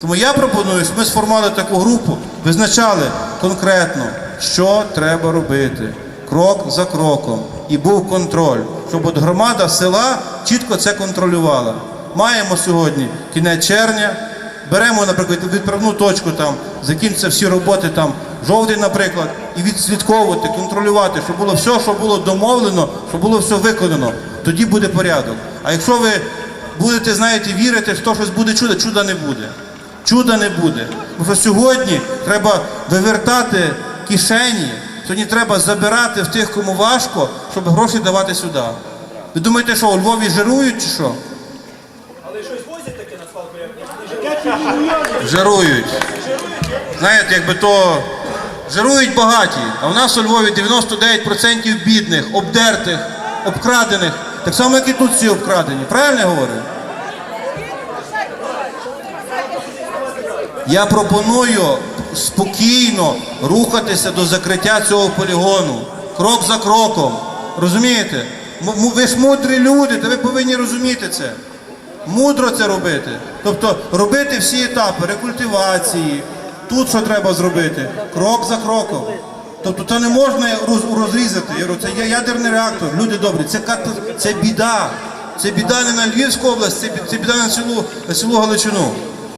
Тому я пропоную, щоб ми сформували таку групу, визначали конкретно, що треба робити, крок за кроком, і був контроль, щоб от громада села чітко це контролювала. Маємо сьогодні кінець червня, беремо, наприклад, відправну точку там, закінчаться всі роботи там, жовтень, наприклад, і відслідковувати, контролювати, щоб було все, що було домовлено, щоб було все виконано. Тоді буде порядок. А якщо ви будете, знаєте, вірити, що щось буде чудо, чуда не буде. Чуда не буде. Що сьогодні треба вивертати кишені, сьогодні треба забирати в тих, кому важко, щоб гроші давати сюди. Ви думаєте, що у Львові жирують чи що? Але щось возять таке на свалку, як Жирують. Знаєте, якби то жирують багаті, а в нас у Львові 99% бідних, обдертих, обкрадених. Так само, як і тут всі обкрадені. Правильно я говорю? Я пропоную спокійно рухатися до закриття цього полігону. Крок за кроком. Розумієте? Ви ж мудрі люди, та ви повинні розуміти це. Мудро це робити. Тобто робити всі етапи рекультивації, тут що треба зробити, крок за кроком. Тобто це не можна розрізати. Це є ядерний реактор. Люди добрі, це, це біда. Це біда не на Львівську область, це біда на цілу, на цілу Галичину.